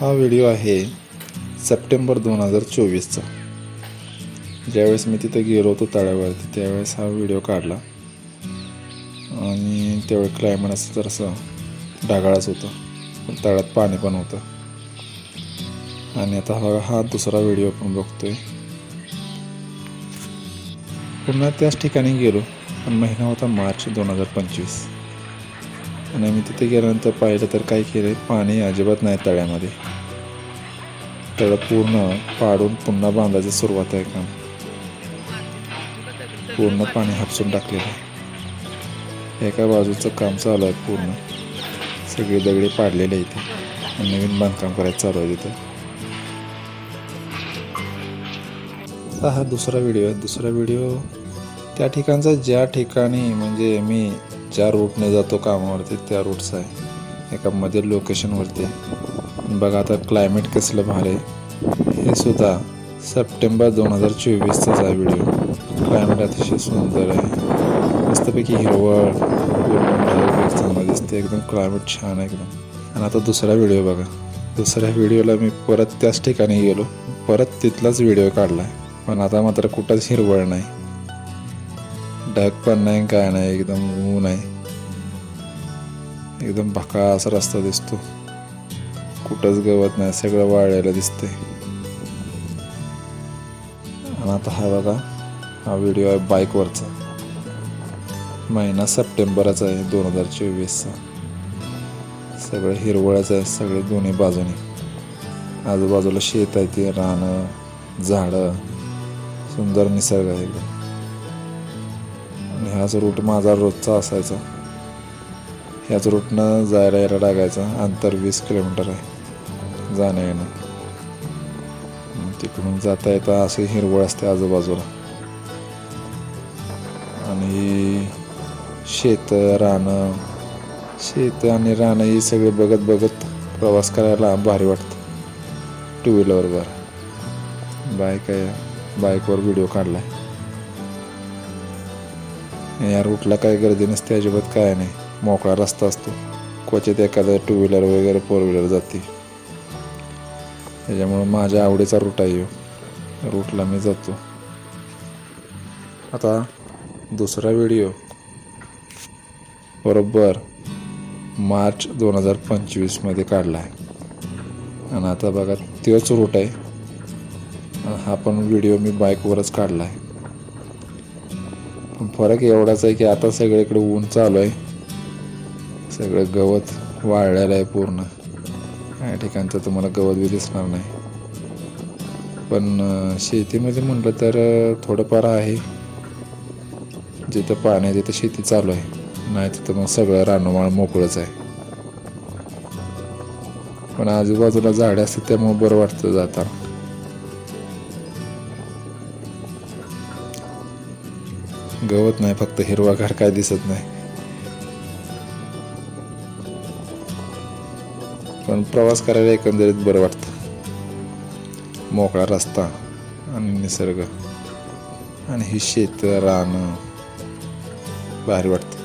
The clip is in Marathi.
हा व्हिडिओ आहे सप्टेंबर दोन हजार चोवीसचा. ज्यावेळेस मी तिथं गेलो होतो तळ्यावरती त्यावेळेस हा व्हिडिओ काढला. आणि त्यावेळी क्लायमेट असं जरासं ढगाळच होतं. पण तळ्यात पाणी पण होतं. आणि आता हा हा दुसरा व्हिडिओ पण बघतोय. पुन्हा त्याच ठिकाणी गेलो. पण महिना होता मार्च दोन हजार पंचवीस. आणि मी तिथे गेल्यानंतर पाहिलं तर काय केलं पाणी अजिबात नाही तळ्यामध्ये. तळं पूर्ण पाडून पुन्हा बांधायची सुरुवात आहे काम. पूर्ण पाणी हापसून टाकलेलं आहे. एका बाजूचं काम चालू आहे पूर्ण. सगळे दगडे पाडलेले इथे. आणि नवीन बांधकाम करायचं चालू आहे तिथं. आता हा दुसरा व्हिडिओ. आहे दुसरा व्हिडिओ त्या ठिकाणचा ज्या ठिकाणी म्हणजे मी ज्या रूटने जातो कामावरती त्या रूटचा आहे. एका मध्ये लोकेशनवरती बघा आता क्लायमेट कसलं भारी आहे. हे सुद्धा सप्टेंबर दोन हजार चोवीसचाच आहे व्हिडिओ क्लायमेट अतिशय सुंदर आहे. मस्तपैकी हिरवळ पूर्ण चांगलं दिसते. एकदम क्लायमेट छान आहे एकदम. आणि आता दुसरा व्हिडिओ बघा. दुसऱ्या व्हिडिओला मी परत त्याच ठिकाणी गेलो. परत तिथलाच व्हिडिओ काढला पण आता मात्र कुठंच हिरवळ नाही. ढग पण नाही काय नाही एकदम ऊन आहे. एकदम भकास रस्ता दिसतो. कुठंच गवत नाही सगळं वाळलेलं दिसते आणि आता हा बघा हा व्हिडिओ आहे बाईकवरचा महिना सप्टेंबरचा आहे दोन हजार चोवीसचा. सगळं हिरवळच आहे सगळे दोन्ही बाजूने. आजूबाजूला शेत आहे ते रानं झाडं. सुंदर निसर्ग आहे एकदम. हाच रूट माझा रोजचा असायचा. ह्याच रूटनं जायला यायला लागायचा. अंतर वीस किलोमीटर आहे. जाणं येणं. तिकडून जाता येता असे हिरवळ असते आजूबाजूला. आणि शेत रानं शेत आणि रानं ही सगळे बघत बघत प्रवास करायला भारी वाटतं. टू व्हीलरवर बाईक आहे. बाईकवर व्हिडिओ काढलाय. या रूटला काही गर्दी नसते अजिबात काय नाही. मोकळा रस्ता असतो. क्वचित एखादं टू व्हीलर वगैरे फोर व्हीलर जाते. त्याच्यामुळं माझ्या आवडीचा रूट आहे रूटला मी जातो. आता दुसरा व्हिडिओ बरोबर मार्च दोन हजार पंचवीसमध्ये काढला आहे आणि आता बघा तोच रूट आहे. हा पण व्हिडिओ मी बाईकवरच काढला आहे पण फरक एवढाच आहे की आता सगळीकडे ऊन चालू आहे. सगळं गवत वाळलेलं आहे पूर्ण. या ठिकाणचं तुम्हाला गवत बी दिसणार नाही. पण शेतीमध्ये म्हटलं तर थोडंफार आहे. जिथं पाणी आहे तिथं शेती चालू आहे. नाही तिथं मग सगळं रानमाळ मोकळंच आहे. पण आजूबाजूला झाडे असतात त्यामुळे बरं वाटतं जाताना. गवत नाही फक्त हिरवागार काय दिसत नाही. पण प्रवास करायला एकंदरीत बरं वाटतं. मोकळा रस्ता आणि निसर्ग आणि ही शेत रान भारी वाटतं.